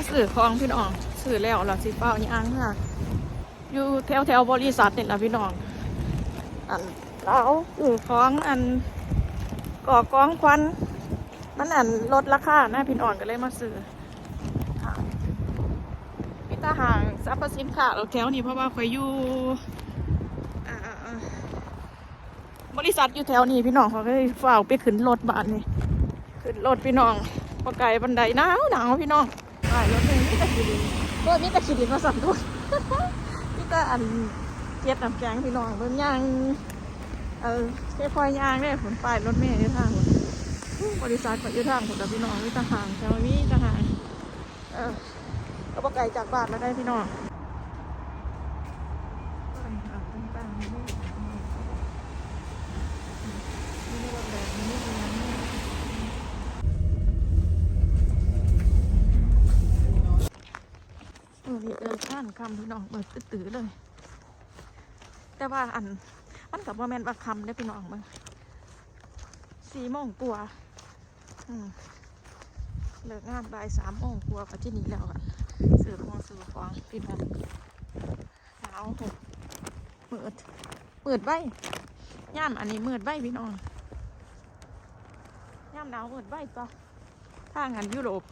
มาสื่อของพี่น้องสื่อแล้วเราสิเป้ายังค่ะ อยู่แถวแถวบริษัทนี่แหละพี่น้อง อันเราสื่อของอันก่อกองควัน มันอันลดราคานะพี่น้องก็เลยมาซื้อค่ตาห่างซัพพสินค้าเราแถวนี้เพราะว่าคอยอยู่บริษัทอยู่แถวนี้พี่น้องเขาก็เลยฝ้าไปขึ้นรถบ้านนี่ขึ้นรถพี่น้องพอไกลบันไดหนาวหนาวพี่น้อง ไปรถเมล์มีแต่ขีดินรถมีแต่ขีดินมาสั่นด้วยมีแต่อันเก็บน้ำแกงพี่น้องเบิ่งยางเออแค่พอยางได้ผลป้ายรถเมล์อยู่ทางหมดบริษัทก็อยู่ทางผมกับพี่น้องมีทหางแถวนี้ทหางเออก็ไกลจากบ้านมาได้พี่น้องบ้านหาต่างๆนี่นี่นี่รถแดงนี่นี่เป็นยังไง เออนี่เดินข้ามคำพี่น้องเบิดตื้อเลย แต่ว่าอันมันกับว่าแมนว่าคำได้พี่น้องมึงสี่โมงกว่าเลิกงานบ่ายสามโมงกลัวกับที่นี่แล้วกันสื่อของสื่อของพี่น้องหนาวหกมืดมืดใบย่ามอันนี้มืดใบพี่น้องย่ามหนาวมืดใบต่อทางอันยุโรป